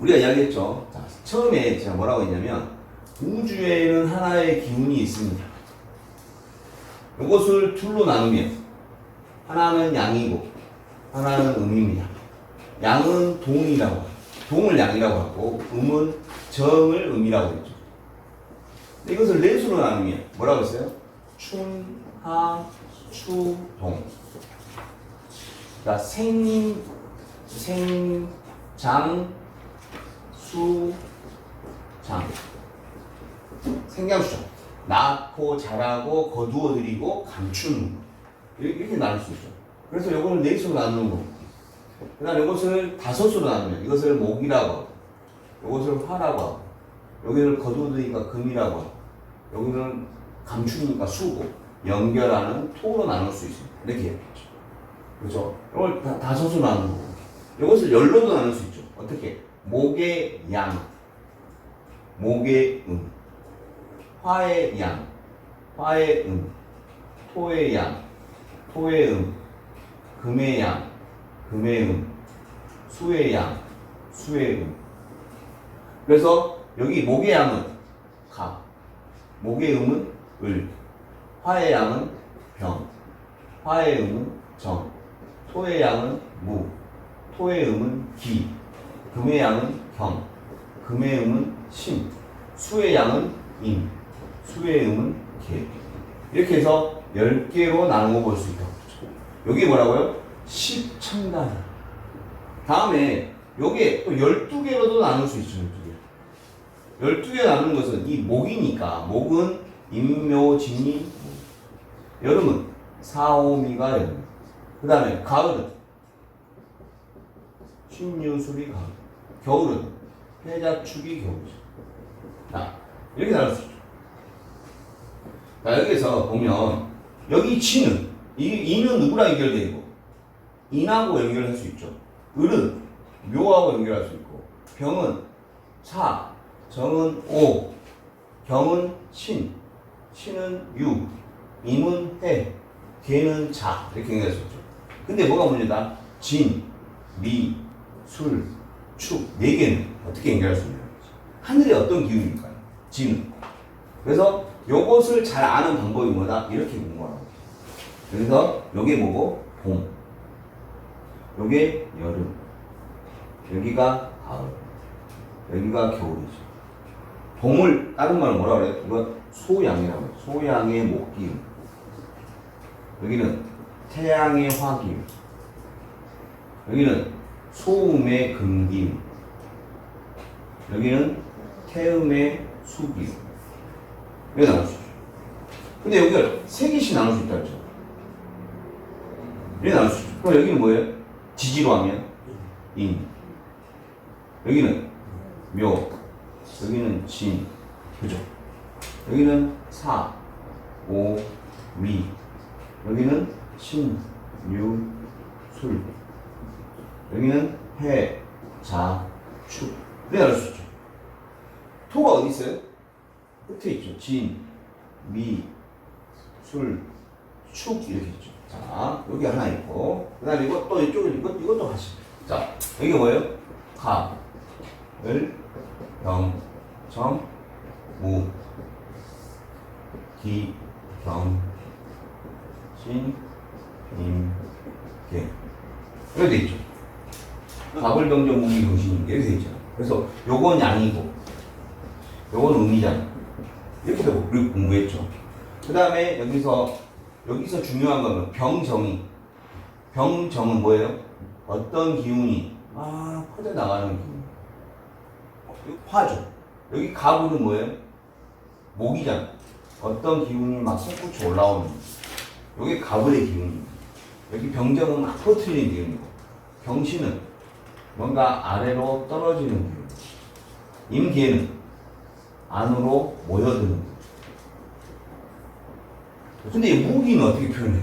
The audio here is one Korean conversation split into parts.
우리가 이야기했죠. 자, 처음에 제가 뭐라고 했냐면 우주에는 하나의 기운이 있습니다. 이것을 둘로 나누면 하나는 양이고 하나는 음입니다. 양은 동이라고 동을 양이라고 하고 음은 정을 음이라고 했죠. 이것을 넷으로 나누면 뭐라고 했어요? 춘, 하, 추, 동. 그러니까 생, 생, 장, 수, 장. 생장수장. 낳고 자라고 거두어 들이고 감추는 거. 이렇게, 나눌 수 있죠. 그래서 요거는 넷으로 나누는 거고. 그 다음에 이것을 다섯으로 나누면 이것을 목이라고 하고 이것을 화라고 하고 여기를 거두어 들이니까 금이라고 하고 여기는 감추니까 수고 연결하는 토로 나눌 수 있습니다. 이렇게 얘기했죠. 그렇죠? 이걸 다, 다섯으로 나누는 거고 이것을 열로도 나눌 수 있죠. 어떻게? 목의 양, 목의 음, 화의 양, 화의 음, 토의 양, 토의 음, 금의 양, 금의 음, 수의 양, 수의 음. 그래서 여기 목의 양은 가, 목의 음은 을, 화의 양은 병, 화의 음은 정, 토의 양은 무, 토의 음은 기, 금의 양은 경, 금의 음은 신, 수의 양은 임, 수의 음은 개. 이렇게 해서 10개로 나누어 볼 수 있다고. 여기 뭐라고요? 십천단. 다음에 요게 또 12개로도 나눌 수 있죠. 12개. 12개 나누는 것은 이 목이니까 목은 임묘진이 여름은 사오미가 여름. 그 다음에 가을은 신유술이 가을. 겨울은 해자축이 겨울이죠. 자, 이렇게 나눌 수 있죠. 자, 여기서 보면 여기 진은 이 이는 누구랑 연결되어 있고 인하고 연결할 수 있죠. 을은 묘하고 연결할 수 있고 병은 사, 정은 오, 경은 신, 신은 유, 임은 해, 개는 자 이렇게 연결할 수 있죠. 근데 뭐가 문제다? 진, 미, 술, 축 네 개는 어떻게 연결할 수 있는 거지? 하늘의 어떤 기운일까요? 진은. 그래서 요것을 잘 아는 방법이 뭐다? 이렇게 공부하라고. 그래서 요게 뭐고? 봄. 요게 여름. 여기가 가을. 여기가 겨울이죠. 봄을 다른 말로 뭐라 그래요? 이거 소양이라고 해요. 소양의 목기운. 여기는 태양의 화기운. 여기는 소음의 금기운. 여기는 태음의 수기운. 이렇게 나눌 수 있죠. 근데 여기가 세 개씩 나눌 수 있다 했죠. 이렇게 나눌 수 있죠. 그럼 여기는 뭐예요? 지지로 하면 인. 여기는 묘. 여기는 진. 그죠? 여기는 사, 오, 미. 여기는 신, 유, 술. 여기는 해, 자, 축. 이렇게 나눌 수 있죠. 토가 어디 있어요? 끝에 있죠. 진, 미, 술, 축 이렇게 있죠. 자, 여기 하나 있고, 그 다음에 이거 또 이쪽에 이것 이것도 같이. 자, 여기 뭐예요? 가, 을, 경, 정, 무, 기, 경, 신, 임, 개. 이렇게 돼 있죠. 갑을 병정 무기 경신 이렇게 돼 있잖아. 그래서 요건 양이고, 요건 음이잖아. 이렇게 우리 공부했죠. 그 다음에 여기서 여기서 중요한 거는 병정이 병정은 뭐예요? 어떤 기운이 막 퍼져 나가는 기운. 여기 화죠. 여기 가부는 뭐예요? 목이잖아. 어떤 기운이 막 솟구쳐 올라오는. 여기 가불의 기운입니다. 여기 병정은 막 퍼트리는 기운이고 병신은 뭔가 아래로 떨어지는 기운. 임계는 안으로 모여드는 거죠. 근데 이 무기는 어떻게 표현해?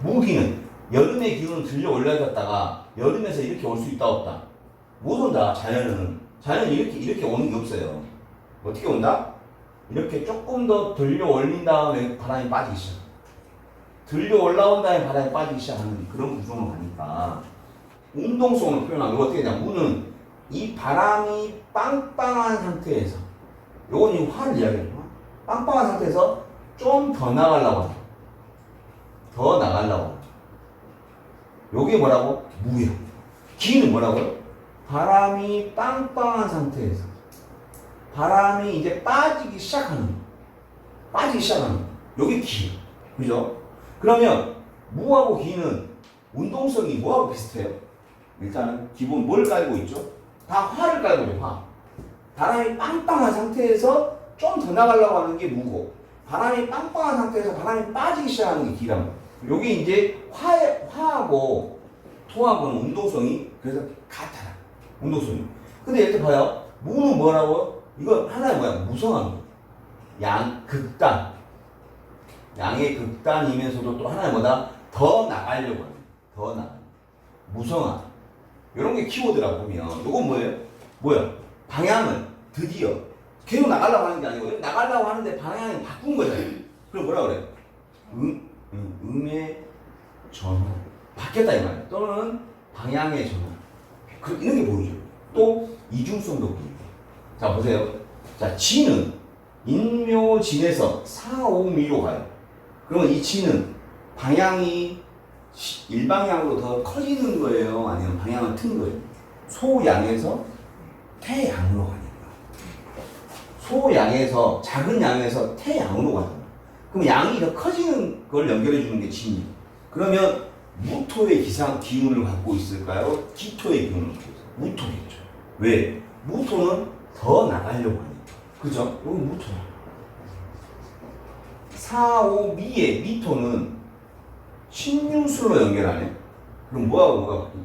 무기는 여름의 기운은 들려 올라갔다가 여름에서 이렇게 올 수 있다 없다. 못 온다. 자연은 자연은 이렇게 이렇게 오는 게 없어요. 어떻게 온다? 이렇게 조금 더 들려 올린 다음에 바람이 빠지기 시작. 들려 올라온 다음에 바람이 빠지기 시작하는 그런 구조로 가니까 운동성을 표현하면 이거 어떻게 되냐? 무는 이 바람이 빵빵한 상태에서 요건 이 화를 이야기해요. 빵빵한 상태에서 좀 더 나가려고 합니다. 더 나가려고. 요게 뭐라고? 무야. 기는 뭐라고요? 바람이 빵빵한 상태에서 바람이 이제 빠지기 시작하는 거. 빠지기 시작하는 거. 요게 기. 그죠? 그러면 무하고 기는 운동성이 뭐하고 비슷해요? 일단은 기본 뭘 깔고 있죠? 다 화를 깔고 있죠, 화. 바람이 빵빵한 상태에서 좀 더 나가려고 하는 게 무고, 바람이 빵빵한 상태에서 바람이 빠지기 시작하는 게 기란 말이에요. 요게 이제 화, 화하고 토하고는 운동성이 그래서 같아요. 운동성이. 근데 이렇게 봐요. 무는 뭐라고요? 이거 하나의 뭐야? 무성한 거. 양, 극단. 양의 극단이면서도 또 하나의 뭐다? 더 나가려고 하는. 더 나가. 무성한. 이런 게 키워드라고 보면 이건 뭐예요? 뭐야? 방향을 드디어 계속 나가려고 하는 게 아니고 나가려고 하는데 방향을 바꾼 거잖아요. 그럼 뭐라 그래요? 음, 음, 음의 전환. 바뀌었다 이 말이에요. 또는 방향의 전환. 그, 이런 게 보이죠. 또 이중성도 보이고. 자 보세요. 자 진은 인묘진에서 4, 5미로 가요. 그러면 이 진은 방향이 시- 일방향으로 더 커지는 거예요? 아니면 방향을 튼 거예요? 소양에서 태양으로 가니까. 소양에서 작은 양에서 태양으로 거예요. 그럼 양이 더 커지는 걸 연결해 주는 게 진이에요. 그러면 무토의 기상 기운을 갖고 있을까요? 기토의 기운을 갖고 있어요. 무토겠죠. 왜? 무토는 더 나가려고 하니까. 그죠? 여기 무토야. 4, 5, 미의 미토는 신유술로 연결하네. 그럼 뭐하고 뭐가 바뀌죠?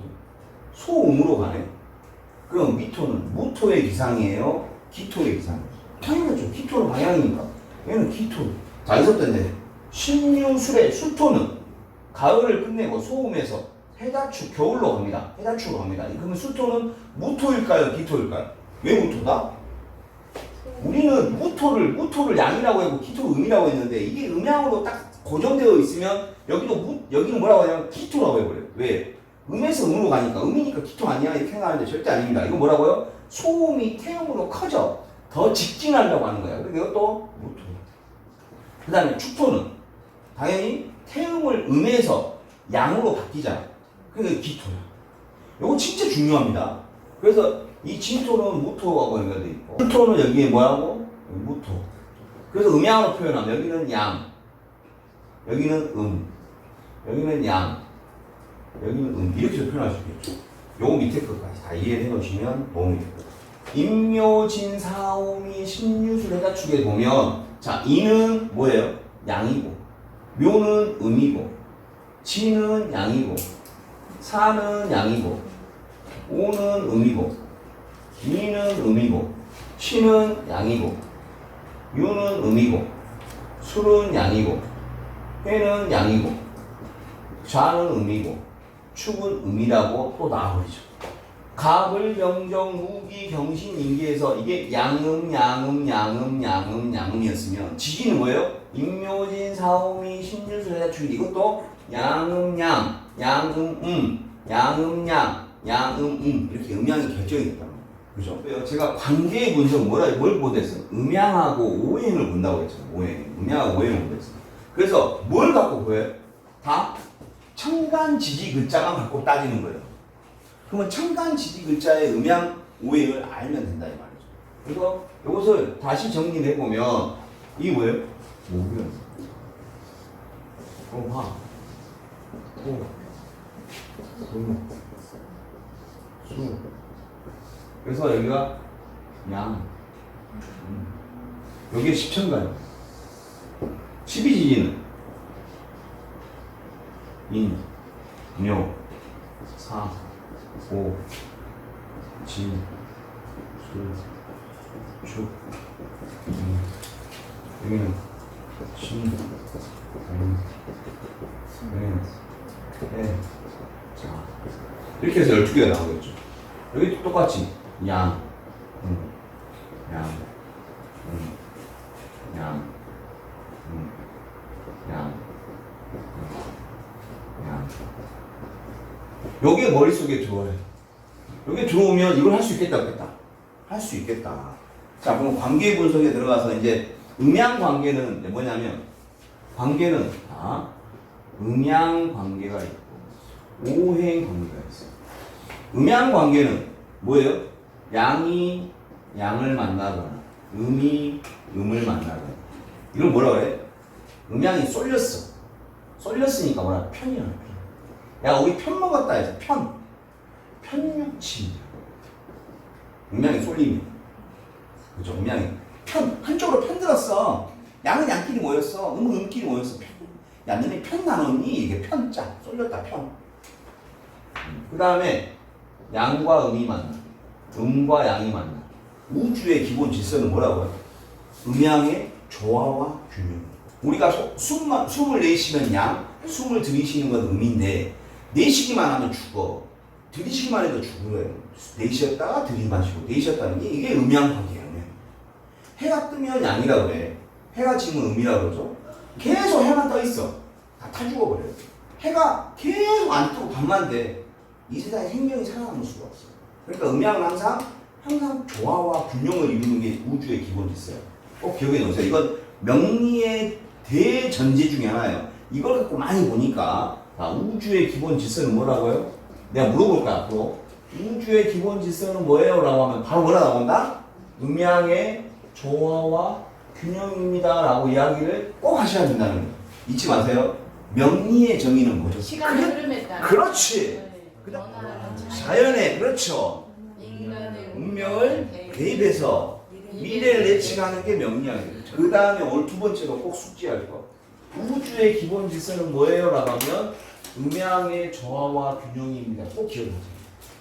소음으로 가네. 그럼 미토는 무토의 기상이에요? 기토의 기상이에요? 당연하죠. 기토는 방향이니까. 얘는 기토. 자, 여기서부터 이제 신유술의 수토는 가을을 끝내고 소음에서 해자축 겨울로 갑니다. 해자축으로 갑니다. 그러면 수토는 무토일까요? 기토일까요? 왜 무토다? 우리는 무토를 무토를 양이라고 하고 기토를 음이라고 했는데 이게 음양으로 딱 고정되어 있으면 여기도 무, 여기는 뭐라고 하냐면 기토라고 해버려요. 왜? 음에서 음으로 가니까 음이니까 기토 아니야 이렇게 생각하는데 절대 아닙니다. 이거 뭐라고요? 소음이 태음으로 커져 더 직진하려고 하는 거야. 그리고 이것도 무토. 그 다음에 축토는 당연히 태음을 음에서 양으로 바뀌잖아. 그러니까 기토야. 이거 진짜 중요합니다. 그래서 이 진토는 무토하고 연결돼 있고 수토는 여기에 뭐하고? 무토. 그래서 음양으로 표현하면 여기는 양, 여기는 음, 여기는 양, 여기는 음 이렇게 표현할 수 있겠죠. 요거 밑에 것까지 다 이해해 놓으시면 도움이 됩니다. 임묘진 사오미 신유술 해자축에 보면 자 이는 뭐예요? 양이고 묘는 음이고 진은 양이고 사는 양이고 오는 음이고 미는 음이고 신은 양이고 유는 음이고 술은 양이고 회는 양이고 좌는 음이고 축은 음이라고 또 나와버리죠. 갑을 병정 무기 경신 인기에서 이게 양음 양음 양음 양음 양음이었으면 지기는 뭐예요? 임묘진 사오미 신주술 해자축 이것도 양음 양 양음 음 양음 양 양음 음 이렇게 음양이 결정이 됐단 말이에요. 그죠? 제가 관계의 분석 뭐라 뭘 보냈어요? 음양하고 오행을 본다고 했잖아요. 오행 음양하고 오행을 보냈어요. 그래서 뭘 갖고 보여요? 다 청간 지지 글자만 갖고 따지는 거예요. 그러면 청간 지지 글자의 음양 오행을 알면 된다 이 말이죠. 그래서 이것을 다시 정리를 해보면 이게 뭐예요? 목이요. 어, 화, 토, 금, 수. 그래서 여기가 양. 음. 여기에 십천가요. 십이지지는 인, 묘, 사, 오, 진, 술, 축, 음, 여기는 신, 음, 음, 해, 자. 이렇게 해서 12개가 나오겠죠. 여기 똑같이 양, 음, 양, 음, 양, 음, 양, 음, 양. 요게 머릿속에 들어와요. 여기 들어오면 이걸 할 수 있겠다, 없겠다? 할 수 있겠다. 자, 그럼 관계 분석에 들어가서 이제 음양 관계는 뭐냐면 관계는 아, 음양 관계가 있고 오행 관계가 있어요. 음양 관계는 뭐예요? 양이 양을 만나거나 음이 음을 만나거나 이걸 뭐라 그래? 음양이 쏠렸어. 쏠렸으니까 뭐라 편이야. 편. 야 우리 편 먹었다 해서 편. 편육침이야. 음양이 쏠리면 그죠? 음양이 편 한쪽으로 편 들었어. 양은 양끼리 모였어. 음은 음끼리 모였어. 편. 야 너네 편 나눴니? 이게 편자 쏠렸다 편. 그 다음에 양과 음이 만나. 음과 양이 만나. 우주의 기본 질서는 뭐라고요? 음양의 조화와 균형. 우리가 소- 숨만, 숨을 내쉬면 양, 숨을 들이쉬는 건 음인데, 내쉬기만 하면 죽어. 들이쉬기만 해도 죽어요. 내쉬었다가 들이마시고, 내쉬었다는 게 이게 음양 관계예요. 음양. 해가 뜨면 양이라 그래. 해가 지면 음이라 그러죠. 계속 해만 떠 있어. 다 타 죽어 버려요. 해가 계속 안 뜨고 밤만 돼. 이 세상에 생명이 살아남을 수가 없어. 그러니까 음양은 항상 항상 조화와 균형을 이루는 게 우주의 기본 질서예요. 꼭 기억해 놓으세요. 이건 명리의 대전제 중에 하나예요. 이걸 갖고 많이 보니까 아, 우주의 기본 질서는 뭐라고요? 내가 물어볼 거야 앞으로. 우주의 기본 질서는 뭐예요? 라고 하면 바로 뭐라 나온다? 음양의 조화와 균형입니다. 라고 이야기를 꼭 하셔야 된다는 거예요. 잊지 마세요. 명리의 정의는 뭐죠? 시간의 그게 흐름에 따라 그렇지. 네. 자연, 자연의 그렇죠. 인간의 운명을 대입, 대입해서 미래를 예측하는 게 명리학이에요. 그 다음에 오늘 두 번째로 꼭 숙지할 거. 우주의 기본 질서는 뭐예요? 라고 하면 음양의 조화와 균형입니다. 꼭 기억하세요.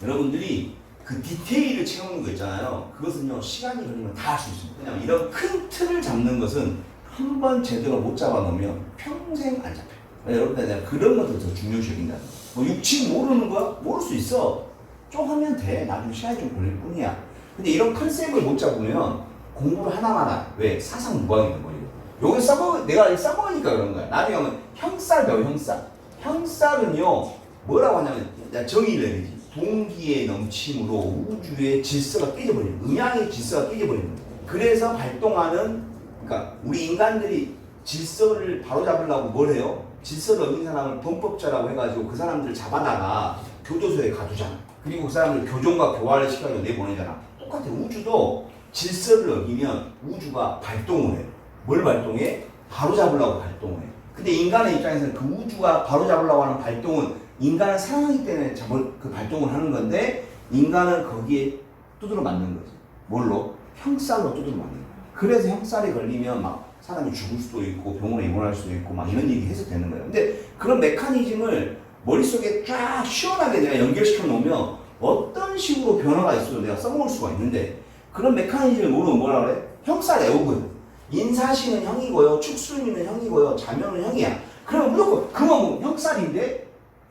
여러분들이 그 디테일을 채우는 거 있잖아요. 그것은요, 시간이 걸리면 다 할 수 있습니다. 왜냐면 이런 큰 틀을 잡는 것은 한 번 제대로 못 잡아놓으면 평생 안 잡혀요. 여러분들 내가 그런 것들 더 중요시 거예요. 뭐 육칭 모르는 거야? 모를 수 있어. 좀 하면 돼. 나중에 시간이 좀 걸릴 뿐이야. 근데 이런 컨셉을 못 잡으면 공부를 하나만 하. 왜? 사상 무방이 돼버리 고. 여기 써먹, 내가 써먹으니까 그런 거야. 나중에 하면 형살 배워, 형살. 형살은요, 뭐라고 하냐면, 야, 정의를 내리지. 동기의 넘침으로 우주의 질서가 깨져버리는, 음양의 질서가 깨져버리는. 그래서 발동하는, 그러니까 우리 인간들이 질서를 바로잡으려고 뭘 해요? 질서를 어긴 사람을 범법자라고 해가지고 그 사람들을 잡아다가 교도소에 가두잖아. 그리고 그 사람을 교정과 교화를 시켜서 내보내잖아. 똑같아. 우주도 질서를 어기면 우주가 발동을 해. 뭘 발동해? 바로 잡으려고 발동을 해. 근데 인간의 입장에서는 그 우주가 바로 잡으려고 하는 발동은 인간을 사랑하기 때문에 잡을 그 발동을 하는 건데 인간은 거기에 두드러 맞는 거지. 뭘로? 형살로 두드러 맞는 거야. 그래서 형살에 걸리면 막 사람이 죽을 수도 있고 병원에 입원할 수도 있고 막 이런 얘기 해서 되는 거예요. 근데 그런 메커니즘을 머릿속에 쫙 시원하게 내가 연결시켜 놓으면 어떤 식으로 변화가 있어도 내가 써먹을 수가 있는데 그런 메커니즘을 모르면 뭐라 그래? 형살 애호거든. 인사시는 형이고요, 축술미는 형이고요, 자명은 형이야. 그러면 무조건 그건 뭐 형살인데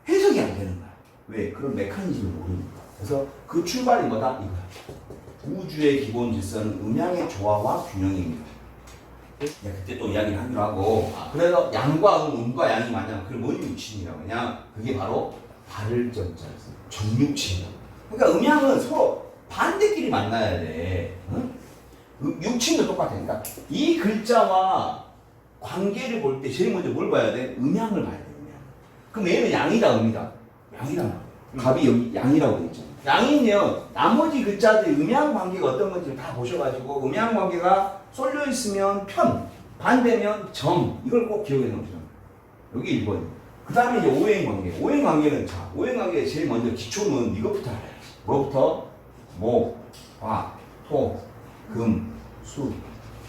해석이 안 되는 거야. 왜? 그런 메커니즘을 모르니까. 그래서 그 출발이 뭐다? 이거야. 우주의 기본 질서는 음양의 조화와 균형입니다. 야, 그때 또 이야기를 하기로 하고 아, 그래서 양과 음, 음과 양이 만나면 그걸 뭔 육친이라고 그냥 그게 바로 발을 전자였어 정육친이라고 그러니까 음양은 서로 반대끼리 만나야 돼 응? 음, 육친도 똑같아 그러니까 이 글자와 관계를 볼 때 제일 먼저 뭘 봐야 돼? 음양을 봐야 돼 음양 그럼 얘는 양이다 음이다 양이다 갑이 여기 양이라고 돼 있잖아 양이면 나머지 글자들이 음양 관계가 어떤 건지 다 보셔가지고 음양 관계가 쏠려 있으면 편, 반대면 점 이걸 꼭 기억해 놓으시면 여기 1번. 그 다음에 이제 오행 관계. 오행 관계는 자, 오행 관계 제일 먼저 기초는 이것부터 알아야지. 뭐부터? 목, 화, 토, 금, 수.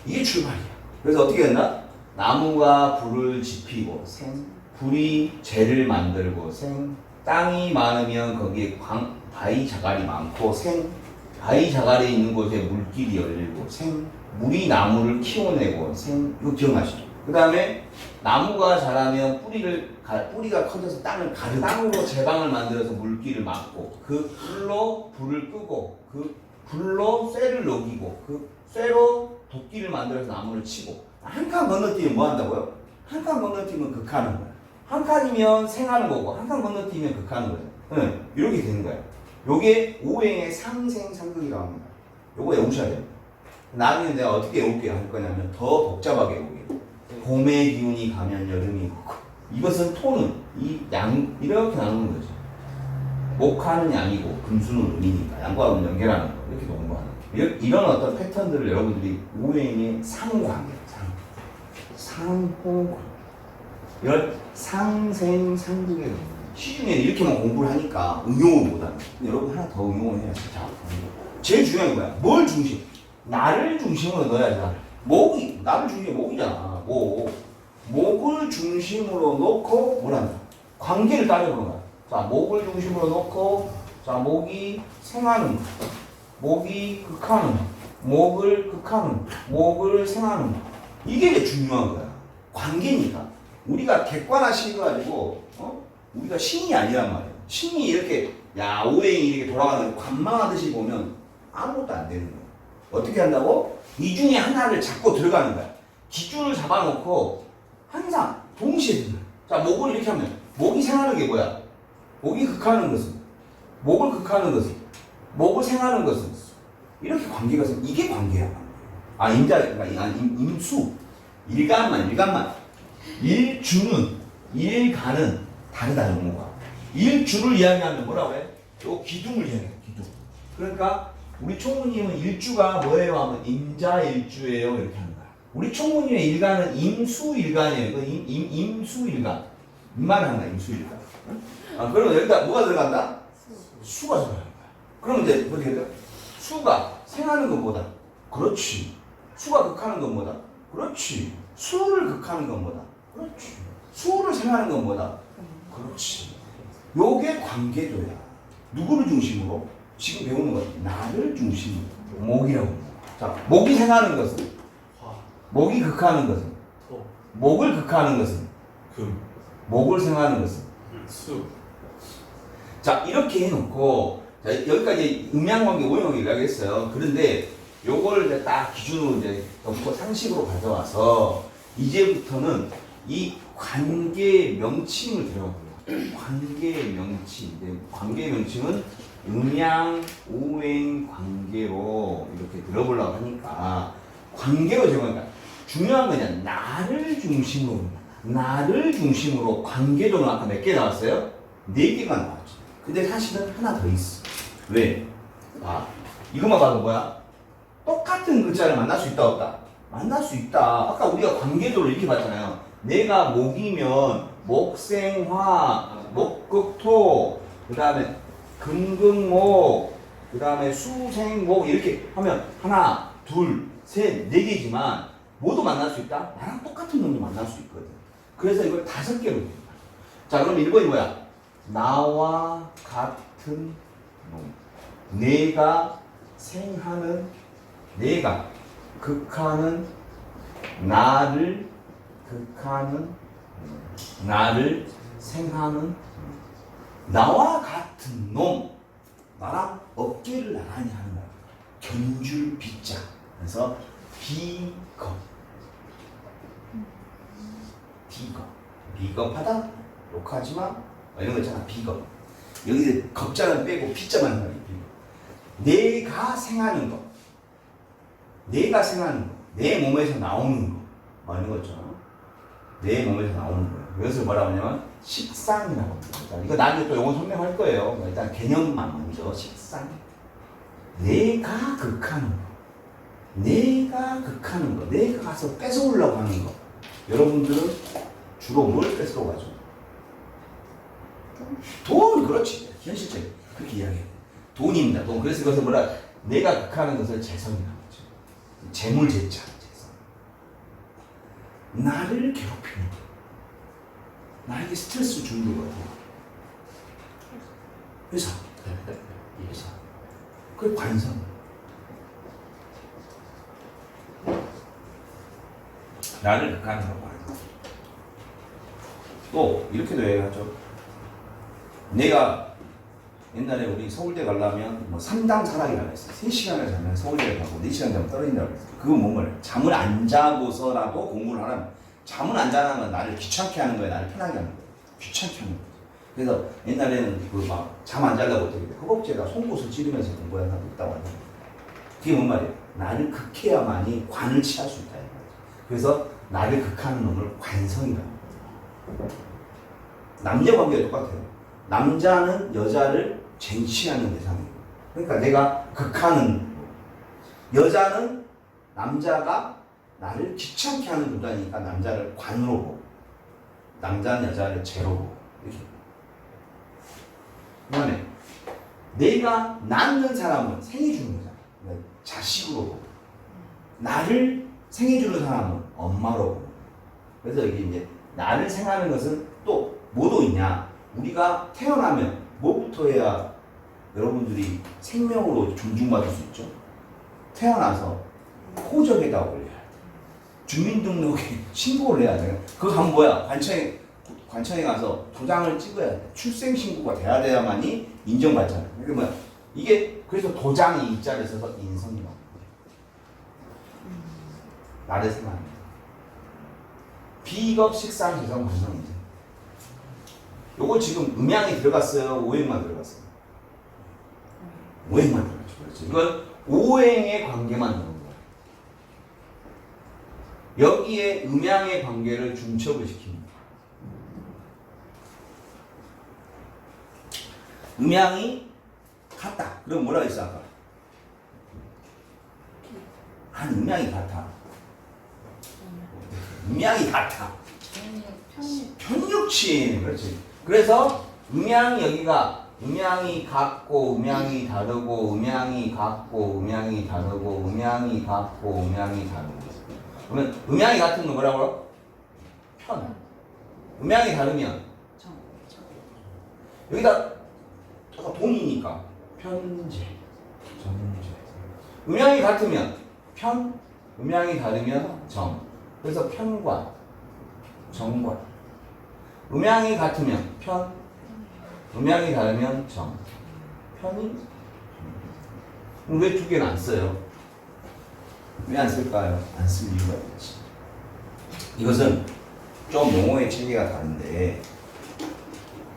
이게 출발이야. 그래서 어떻게 했나? 나무가 불을 지피고 생, 불이 재를 만들고 생, 땅이 많으면 거기에 광, 바위 자갈이 많고 생, 바위 자갈이 있는 곳에 물길이 열리고 생, 물이 나무를 키워내고 생, 이거 기억나시죠? 그 다음에 나무가 자라면 뿌리를 가- 뿌리가 커져서 땅을 가르 땅으로 제방을 만들어서 물길을 막고 그 불로 불을 끄고 그 불로 쇠를 녹이고 그 쇠로 도끼를 만들어서 나무를 치고 한 칸 건너뛰면 뭐 한다고요? 한 칸 건너뛰면 극하는 거야. 한 칸이면 생하는 거고 한 칸 건너뛰면 극하는 거죠. 응, 이렇게 되는 거야. 요게 오행의 상생상극이라고 합니다. 요거 외우셔야 돼요. 나중에 내가 어떻게 외울게 할 거냐면 더 복잡하게 외우게. 봄의 기운이 가면 여름이 오고. 이것은 토는 이 양 이렇게 나누는 거죠. 목화는 양이고 금수는 음이니까 양과 음 연결하는 거 이렇게 공부하는 거. 이런, 이런 어떤 패턴들을 여러분들이 오행의 상관계 상 상호 이런 상생상극의 시중에 이렇게만 공부를 하니까 응용을 못하는 여러분 하나 더 응용을 해야지. 자, 제일 중요한 게 뭐야? 뭘 중심? 나를 중심으로 넣어야지. 나를. 목이 나를 중심이 목이잖아. 목. 목을 중심으로 놓고 뭐란다? 관계를 따져보는 거야. 자, 목을 중심으로 놓고 자, 목이 생하는 거. 목이 극하는 거. 목을 극하는 거. 목을 생하는 거. 이게 중요한 거야. 관계니까. 우리가 객관화시켜 가지고 어? 우리가 신이 아니란 말이에요. 신이 이렇게 야 오행이 이렇게 돌아가는 거 관망하듯이 보면 아무것도 안 되는 거예요. 어떻게 한다고? 이 중에 하나를 잡고 들어가는 거야. 기준을 잡아놓고 항상 동시에 들어요. 자 목을 이렇게 하면 목이 생하는 게 뭐야? 목이 극하는 것은 목을 극하는 것은 목을 생하는 것은 이렇게 관계가 있어. 이게 관계야. 아 임자 그러니까 아, 임, 임수. 일간만 일간만. 일주는 일간은 다르다 용어가. 일주를 이야기하면 뭐라고 해? 요 기둥을 이야기해 기둥. 그러니까 우리 총무님은 일주가 뭐예요? 하면 임자일주예요. 이렇게 하는 거야. 우리 총무님의 일간은 임수일간이에요. 그 임, 임, 임수일간. 임만 한다 임수일간. 응? 아 그러면 여기다 뭐가 들어간다? 수 가 들어가는 거야. 그럼 이제 어떻게 돼요? 수가 생하는 것보다. 그렇지. 수가 극하는 것보다. 그렇지. 수를 극하는 것보다. 그렇지. 수를 생하는 것보다. 그렇지. 요게 관계도야. 누구를 중심으로? 지금 배우는 건 나를 중심으로. 목이라고. 자 목이 생하는 것은? 화, 목이 극하는 것은? 토, 목을 극하는 것은? 금, 목을 생하는 것은? 수, 자 이렇게 해놓고 자, 여기까지 음양관계 오형을 이야기했어요. 그런데 요걸 이제 딱 기준으로 이제 넣고 상식으로 가져와서 이제부터는 이 관계 명칭을 들어봅니다. 관계 명칭. 이제 관계 명칭은 음양 오행 관계로 이렇게 들어보려고 하니까 관계로 정하니까 중요한 거냐 나를 중심으로 나를 중심으로 관계도는 아까 몇 개 나왔어요? 네 개가 나왔죠. 근데 사실은 하나 더 있어. 왜? 아, 이것만 봐도 뭐야? 똑같은 글자를 만날 수 있다 없다? 만날 수 있다. 아까 우리가 관계도를 이렇게 봤잖아요. 내가 목이면 목생화, 목극토, 그 다음에 금극목, 그 다음에 수생목 이렇게 하면 하나, 둘, 셋, 네 개지만 모두 만날 수 있다? 나랑 똑같은 놈도 만날 수 있거든. 그래서 이걸 다섯 개로 줍니다. 자, 그럼 1번이 뭐야? 나와 같은 놈. 내가 생하는 내가 극하는 나를 극하는 나를 생하는 나와 같은 놈 나랑 어깨를 나란히 하는 거야 견줄 비자. 그래서 비겁. 비겁. 비겁하다? 욕하지 마. 뭐 이런 거 있잖아 비겁 여기 겁자는 빼고 피자만 하는 거야 내가 생하는 거 내가 생하는 거, 내 몸에서 나오는 거, 뭐 이런 거 있잖아. 내 몸에서 나오는 거예요. 그래서 뭐라고 하냐면 식상이라고 합니다. 자, 이거 나중에 또 영어 설명할 거예요. 일단 개념만 먼저 식상. 내가 극하는 거, 내가 극하는 거, 내가 가서 뺏어오려고 하는 거. 여러분들은 주로 뭘 뺏어 가죠? 돈, 그렇지. 현실적인 그렇게 이야기해. 돈입니다. 돈. 그래서 그것을 뭐라 내가 극하는 것을 재성이라고 하죠. 재물 재자 재성. 나를 괴롭히는 거. 나에게 스트레스 주는 거거든. 회사. 회사. 그게 관성. 나를 극하는 거 관성. 또 이렇게도 얘기하죠. 내가 옛날에 우리 서울대 가려면 뭐 3당 사랑이라고 했어. 3시간을 자면 서울대 가고 4시간 자면 떨어진다고 했어. 그건 뭔 말이야? 잠을 안 자고서라도 공부를 하라면 잠을 안 자는 건 나를 귀찮게 하는 거야. 나를 편하게 하는 거야. 귀찮게 하는 거야. 그래서 옛날에는 그 막 잠 안 자려고 어떻게 돼? 허벅지에다 송곳을 찌르면서 공부하는 사람도 있다고 하는데 그게 뭔 말이에요? 나를 극해야만이 관을 취할 수 있다. 그래서 나를 극하는 놈을 관성이라고 합니다. 남녀 관계가 똑같아요. 남자는 여자를 쟁취하는 대상이에요. 그러니까 내가 극하는 여자는 남자가 나를 귀찮게 하는 도단이니까 남자를 관으로 보고 남자는 여자를 죄로 보고 이렇게. 그 다음에 내가 낳는 사람은 생해 주는 거잖아. 그러니까 자식으로 보고 나를 생해 주는 사람은 엄마로 보고 그래서 이게 이제 나를 생하는 것은 또 뭐도 있냐 우리가 태어나면 뭐부터 해야 여러분들이 생명으로 존중받을 수 있죠 태어나서 호적에다 올려야 돼. 주민등록에 신고를 해야 돼. 그거 하면 뭐야? 관청에 관청에 가서 도장을 찍어야 돼. 출생 신고가 돼야 돼야만이 인정받잖아. 이게 뭐야? 이게 그래서 도장이 이 자를 써서 인성이 나와. 나를 생각합니다. 비겁 식상 재성 관성이지. 요거 지금 음양이 들어갔어요. 오행만 들어갔어요. 오행만 들어갔죠. 그렇죠. 이건 오행의 관계만 넣은 거예요. 여기에 음양의 관계를 중첩을 시킵니다. 음양이 같다. 그럼 뭐라 했어 아까? 한 음양이 같아. 음양이 같아. 편집 편육친 그렇지. 그래서 음양이 여기가 음양이 같고 음양이 다르고 음양이 같고 음양이 다르고 음양이 같고 음양이 다르고 그러면 음양이 같은 거 뭐라고요? 편. 음양이 다르면 정 여기다 아까 돈이니까 편제, 정제. 음양이 같으면 편, 음양이 다르면 정. 그래서 편관, 정관. 음양이 같으면 편, 음양이 다르면 정. 편이 왜 두 개는 안 써요? 왜 안 쓸까요? 안 쓸 이유가 있지. 이것은 좀 용어의 체계가 다른데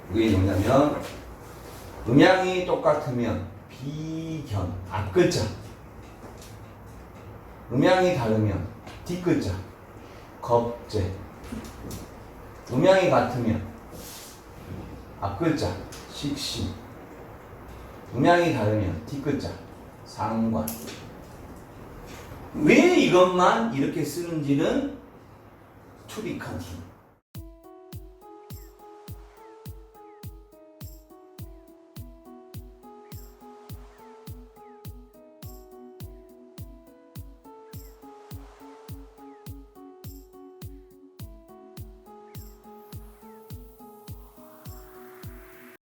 그게 뭐냐면 음양이 똑같으면 비견 앞글자 음양이 다르면 뒷글자 겁제 음양이 같으면 앞글자 식신. 음양이 다르면 뒷글자 상관. 왜 이것만 이렇게 쓰는지는 투비 컨티뉴